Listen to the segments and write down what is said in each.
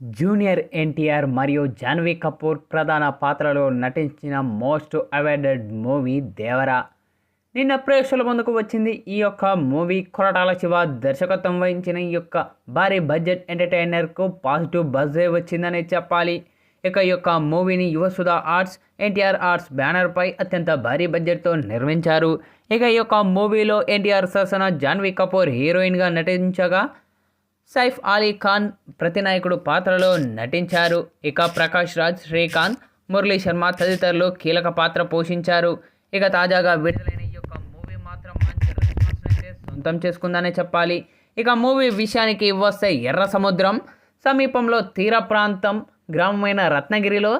Junior NTR మరియు జాన్వీ కపూర్ ప్రధాన పాత్రలో నటించిన మోస్ట్ అవార్డెడ్ మూవీ దేవరా. నిన్న ప్రేక్షకుల ముందుకు వచ్చింది ఈ యొక్క మూవీ. కొరటాల శివ దర్శకత్వం వహించిన ఈ యొక్క భారీ బడ్జెట్ ఎంటర్టైనర్కు పాజిటివ్ బజ్జే వచ్చిందని చెప్పాలి. ఇక ఈ యొక్క మూవీని యువసుధ ఆర్ట్స్ ఎన్టీఆర్ ఆర్ట్స్ బ్యానర్పై అత్యంత భారీ బడ్జెట్తో నిర్మించారు. ఇక ఈ యొక్క మూవీలో ఎన్టీఆర్ సరసన జాన్వీ కపూర్ హీరోయిన్గా నటించగా సైఫ్ అలీ ఖాన్ ప్రతినాయకుడు పాత్రలో నటించారు. ఇక ప్రకాష్ రాజ్ శ్రీకాంత్ మురళీ శర్మ తదితరులు కీలక పాత్ర పోషించారు. ఇక తాజాగా విడుదలైన ఈ యొక్క మూవీ మాత్రం మంచి రెస్పాన్స్ అయితే సొంతం చేసుకుందనే చెప్పాలి. ఇక మూవీ విషయానికి వస్తే ఎర్ర సముద్రం సమీపంలో తీర ప్రాంతం గ్రామమైన రత్నగిరిలో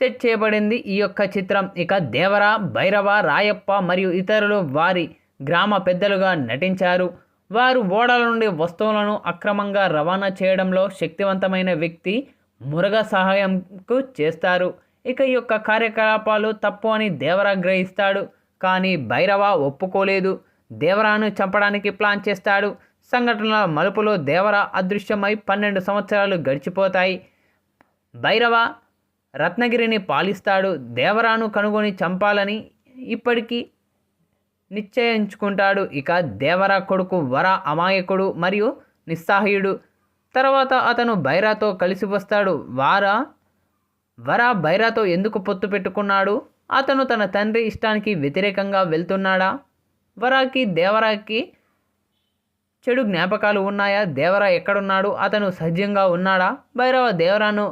సెట్ చేయబడింది ఈ యొక్క చిత్రం. ఇక దేవర భైరవ రాయప్ప మరియు ఇతరులు వారి గ్రామ పెద్దలుగా నటించారు. వారు ఓడల నుండి వస్తువులను అక్రమంగా రవాణా చేయడంలో శక్తివంతమైన వ్యక్తి మురగ సహాయంకు చేస్తారు. ఇక ఈ యొక్క కార్యకలాపాలు తప్పు అని దేవరా గ్రహిస్తాడు. కానీ భైరవ ఒప్పుకోలేదు. దేవరాను చంపడానికి ప్లాన్ చేస్తాడు. సంఘటనల మలుపులో దేవర అదృశ్యమై పన్నెండు సంవత్సరాలు గడిచిపోతాయి. భైరవ రత్నగిరిని పాలిస్తాడు. దేవరాను కనుగొని చంపాలని ఇప్పటికీ నిశ్చయించుకుంటాడు. ఇక దేవర కొడుకు వర అమాయకుడు మరియు నిస్సాహయుడు. తర్వాత అతను బైరాతో కలిసి వస్తాడు. వార వర బైరాతో ఎందుకు పొత్తు పెట్టుకున్నాడు? అతను తన తండ్రి ఇష్టానికి వ్యతిరేకంగా వెళ్తున్నాడా? వరాకి దేవరాకి చెడు జ్ఞాపకాలు ఉన్నాయా? దేవరా ఎక్కడున్నాడు? అతను సహజంగా ఉన్నాడా? భైరవ దేవరాను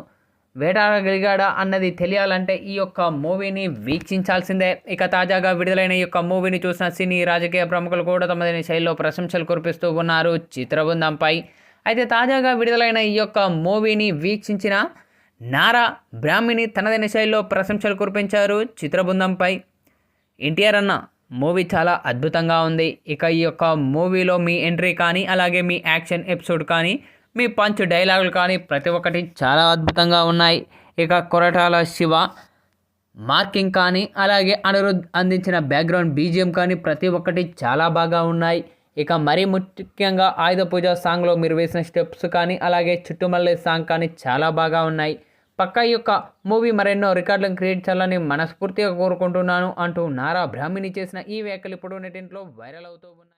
వేటాడగలిగాడా అన్నది తెలియాలంటే ఈ యొక్క మూవీని వీక్షించాల్సిందే. ఇక తాజాగా విడుదలైన ఈ యొక్క మూవీని చూసిన సినీ రాజకీయ ప్రముఖులు కూడా తమదైన శైలిలో ప్రశంసలు కురిపిస్తూ ఉన్నారు చిత్రబృందంపై. అయితే తాజాగా విడుదలైన ఈ యొక్క మూవీని వీక్షించిన నారా బ్రాహ్మిణి తనదైన శైలిలో ప్రశంసలు కురిపించారు చిత్రబృందంపై. ఎన్టీఆర్ అన్న మూవీ చాలా అద్భుతంగా ఉంది. ఇక ఈ యొక్క మూవీలో మీ ఎంట్రీ కానీ అలాగే మీ యాక్షన్ ఎపిసోడ్ కానీ మీ పంచ్ డైలాగులు కానీ ప్రతి ఒక్కటి చాలా అద్భుతంగా ఉన్నాయి. ఇక కొరటాల శివ మార్కింగ్ కానీ అలాగే అనిరుద్ అందించిన బ్యాక్గ్రౌండ్ బీజిఎం కానీ ప్రతి ఒక్కటి చాలా బాగా ఉన్నాయి. ఇక మరీ ముఖ్యంగా ఆయుధ పూజ సాంగ్లో మీరు వేసిన స్టెప్స్ కానీ అలాగే చుట్టుమల్లే సాంగ్ కానీ చాలా బాగా ఉన్నాయి. పక్క యొక్క మూవీ మరెన్నో రికార్డులను క్రియేట్ చేయాలని మనస్ఫూర్తిగా కోరుకుంటున్నాను అంటూ నారా బ్రాహ్మిణి చేసిన ఈ వ్యాఖ్యలు ఇప్పుడు నెటింట్లో వైరల్ అవుతూ ఉన్నాయి.